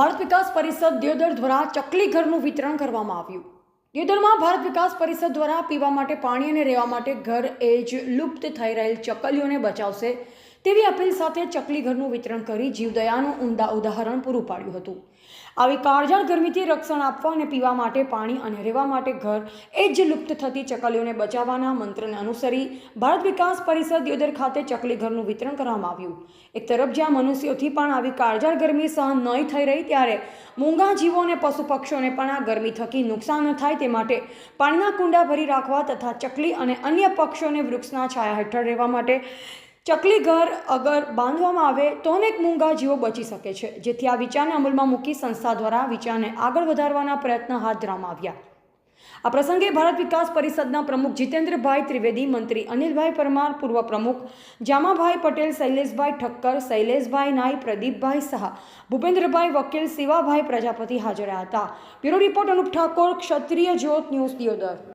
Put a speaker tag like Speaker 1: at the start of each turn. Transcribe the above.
Speaker 1: ભારત વિકાસ પરિષદ દિયોદર દ્વારા ચકલી ઘરનું વિતરણ કરવામાં આવ્યું. દિયોદરમાં ભારત વિકાસ પરિષદ દ્વારા પીવા માટે પાણી અને રહેવા માટે ઘર એ જ લુપ્ત થઈ રહેલ ચકલીઓને બચાવશે. તેવી અપીલ સાથે ચકલી ઘરનું વિતરણ કરી જીવદયાનું ઉમદા ઉદાહરણ પૂરું પાડ્યું હતું. આવી કાળઝાળ ગરમીથી રક્ષણ આપવા અને પીવા માટે પાણી અને રહેવા માટે ઘર એ જ લુપ્ત થતી ચકલીઓને બચાવવાના મંત્રને અનુસરી ભારત વિકાસ પરિષદ યોદર ખાતે ચકલી ઘરનું વિતરણ કરવામાં આવ્યું. એક તરફ જ્યાં મનુષ્યોથી પણ આવી કાળઝાળ ગરમી સહન નહીં થઈ રહી, ત્યારે મૂંગા જીવો અને પશુ પક્ષીઓને પણ આ ગરમી થકી નુકસાન ન થાય તે માટે પાણીના કુંડા ભરી રાખવા તથા ચકલી અને અન્ય પક્ષીઓને વૃક્ષના છાયા હેઠળ રહેવા માટે ચકલી ઘર અગર બાંધવામાં આવે, તો અનેક મૂંગા જીવો બચી શકે છે, જેથી આ વિચારને અમલમાં મૂકી સંસ્થા દ્વારા વિચારને આગળ વધારવાના પ્રયત્ન હાથ ધરવામાં આવ્યા. આ પ્રસંગે ભારત વિકાસ પરિષદના પ્રમુખ જીતેન્દ્રભાઈ ત્રિવેદી, મંત્રી અનિલભાઈ પરમાર, પૂર્વ પ્રમુખ જામાભાઈ પટેલ, શૈલેષભાઈ ઠક્કર, શૈલેષભાઈ નાઈ, પ્રદીપભાઈ શાહ ભૂપેન્દ્રભાઈ વકીલ, શિવાભાઈ પ્રજાપતિ હાજર હતા. Bureau report Anup Thakor, Kshatriya Jyot news Deodar.